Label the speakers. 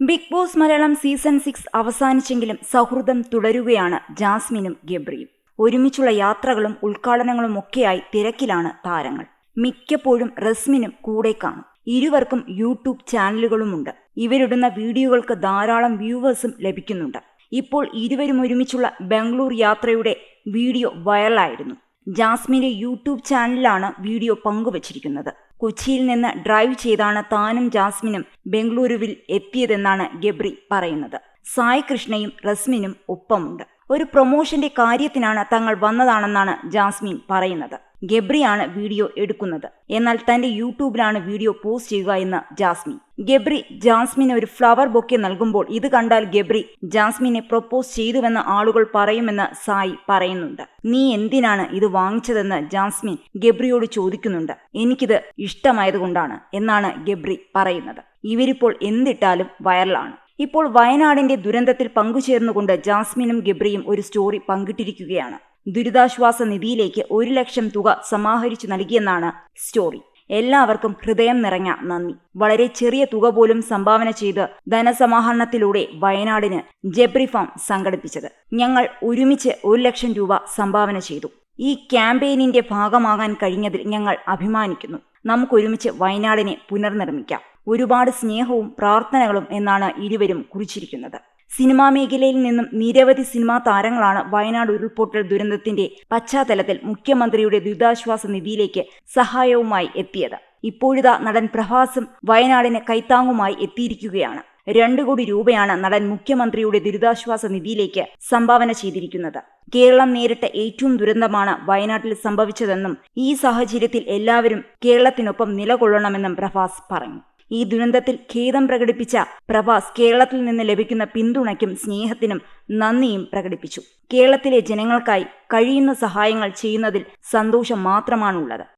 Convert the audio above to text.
Speaker 1: Bigg Boss Malayalam season six അവസാനിച്ചെങ്കിലും സൗഹൃദം തുടരുകയാണ് ജാസ്മിനും ഗബ്രിയും. ഒരുമിച്ചുള്ള യാത്രകളും ഉദ്ഘാടനങ്ങളും ഒക്കെയായി തിരക്കിലാണ് താരങ്ങൾ. മിക്കപ്പോഴും റസ്മിനും കൂടെ കാണും. ഇരുവർക്കും യൂട്യൂബ് ചാനലുകളുമുണ്ട്. ഇവരിടുന്ന വീഡിയോകൾക്ക് ധാരാളം വ്യൂവേഴ്സും ലഭിക്കുന്നുണ്ട്. ഇപ്പോൾ ഇരുവരും ഒരുമിച്ചുള്ള ബംഗളൂർ യാത്രയുടെ വീഡിയോ വൈറലായിരുന്നു. ജാസ്മിന്റെ യൂട്യൂബ് ചാനലിലാണ് വീഡിയോ പങ്കുവച്ചിരിക്കുന്നത്. കൊച്ചിയിൽ നിന്ന് ഡ്രൈവ് ചെയ്താണ് താനും ജാസ്മിനും ബംഗളൂരുവിൽ എത്തിയതെന്നാണ് ഗബ്രി പറയുന്നത്. സായ് കൃഷ്ണയും റസ്മിനും ഒപ്പമുണ്ട്. ഒരു പ്രൊമോഷന്റെ കാര്യത്തിനാണ് തങ്ങൾ വന്നതാണെന്നാണ് ജാസ്മിൻ പറയുന്നത്. ഗബ്രിയാണ് വീഡിയോ എടുക്കുന്നത്. എന്നാൽ തന്റെ യൂട്യൂബിലാണ് വീഡിയോ പോസ്റ്റ് ചെയ്യുക എന്ന് ജാസ്മിൻ ഗബ്രി ജാസ്മിന് ഒരു ഫ്ലവർ ബൊക്കെ നൽകുമ്പോൾ ഇത് കണ്ടാൽ ഗബ്രി ജാസ്മിനെ പ്രൊപ്പോസ് ചെയ്തുവെന്ന് ആളുകൾ പറയുമെന്ന് സായി പറയുന്നുണ്ട്. നീ എന്തിനാണ് ഇത് വാങ്ങിച്ചതെന്ന് ജാസ്മിൻ ഗബ്രിയോട് ചോദിക്കുന്നുണ്ട്. എനിക്കിത് ഇഷ്ടമായതുകൊണ്ടാണ് എന്നാണ് ഗബ്രി പറയുന്നത്. ഇവരിപ്പോൾ എന്തിട്ടാലും വൈറലാണ്. ഇപ്പോൾ വയനാടിന്റെ ദുരന്തത്തിൽ പങ്കുചേർന്നുകൊണ്ട് ജാസ്മിനും ഗബ്രിയും ഒരു സ്റ്റോറി പങ്കിട്ടിരിക്കുകയാണ്. ദുരിതാശ്വാസ നിധിയിലേക്ക് ഒരു ലക്ഷം തുക സമാഹരിച്ചു നൽകിയെന്നാണ് സ്റ്റോറി. എല്ലാവർക്കും ഹൃദയം നിറഞ്ഞ നന്ദി. വളരെ ചെറിയ തുക പോലും സംഭാവന ചെയ്ത് ധനസമാഹരണത്തിലൂടെ വയനാടിന് ജബ്രി ഫാം സംഘടിപ്പിച്ചത്. ഞങ്ങൾ ഒരുമിച്ച് ഒരു ലക്ഷം രൂപ സംഭാവന ചെയ്തു. ഈ ക്യാമ്പയിനിന്റെ ഭാഗമാകാൻ കഴിഞ്ഞതിൽ ഞങ്ങൾ അഭിമാനിക്കുന്നു. നമുക്കൊരുമിച്ച് വയനാടിനെ പുനർനിർമ്മിക്കാം. ഒരുപാട് സ്നേഹവും പ്രാർത്ഥനകളും എന്നാണ് ഇരുവരും കുറിച്ചിരിക്കുന്നത്. സിനിമാ മേഖലയിൽ നിന്നും നിരവധി സിനിമാ താരങ്ങളാണ് വയനാട് ഉരുൾപൊട്ടൽ ദുരന്തത്തിന്റെ പശ്ചാത്തലത്തിൽ മുഖ്യമന്ത്രിയുടെ ദുരിതാശ്വാസ നിധിയിലേക്ക് സഹായവുമായി എത്തിയത്. ഇപ്പോഴിതാ നടൻ പ്രഭാസും വയനാടിന് കൈത്താങ്ങുമായി എത്തിയിരിക്കുകയാണ്. രണ്ടു കോടി രൂപയാണ് നടൻ മുഖ്യമന്ത്രിയുടെ ദുരിതാശ്വാസ നിധിയിലേക്ക് സംഭാവന ചെയ്തിരിക്കുന്നത്. കേരളം നേരിട്ട ഏറ്റവും ദുരന്തമാണ് വയനാട്ടിൽ സംഭവിച്ചതെന്നും ഈ സാഹചര്യത്തിൽ എല്ലാവരും കേരളത്തിനൊപ്പം നിലകൊള്ളണമെന്നും പ്രഭാസ് പറഞ്ഞു. ഈ ദുരന്തത്തിൽ ഖേദം പ്രകടിപ്പിച്ച പ്രഭാസ് കേരളത്തിൽ നിന്ന് ലഭിക്കുന്ന പിന്തുണയ്ക്കും സ്നേഹത്തിനും നന്ദിയും പ്രകടിപ്പിച്ചു. കേരളത്തിലെ ജനങ്ങൾക്കായി കഴിയുന്ന സഹായങ്ങൾ ചെയ്യുന്നതിൽ സന്തോഷം മാത്രമാണുള്ളത്.